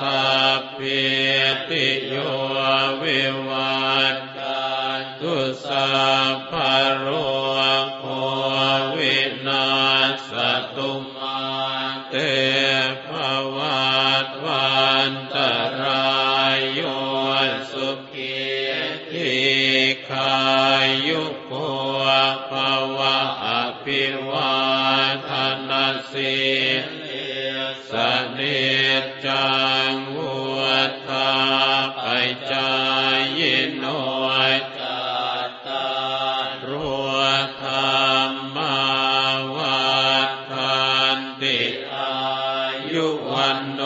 สัพพิติโยวิวัตตุสัพพโรโควินาสตุมาเตภวัตวันตรายโยสุขีทีขายุโกภวะอภิวาทนาสิ นิจจังวุฒาปจายโนจัตตารโธรรมาวัฏันติอายุวันโน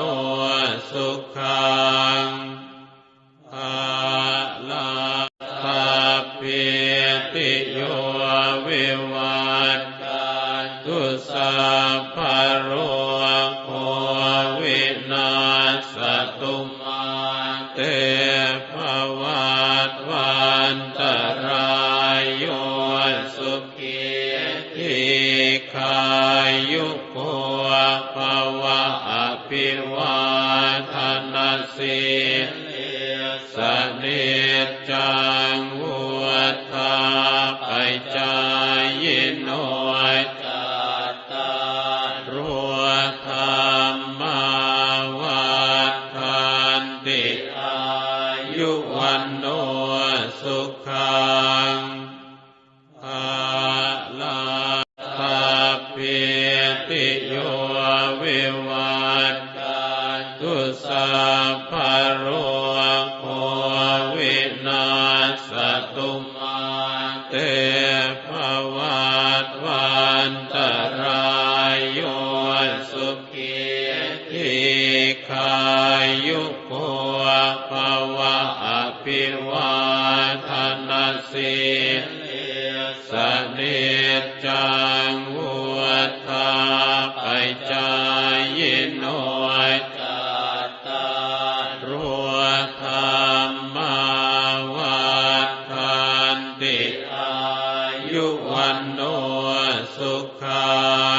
สุขังอาลาสัพพิติโยวิวั ภวัตวันตรายโยสุขีทีขายุโกภวะอภิวาทนาสิสเนจจังวุฒาปจายโน ติโยวิวัตตัตุสัพพโรโควินาสตุมาเตภวัตวันตรายโยสุขีติขายุโกภวะอภิวาทนาสิสเนจา ทุกขา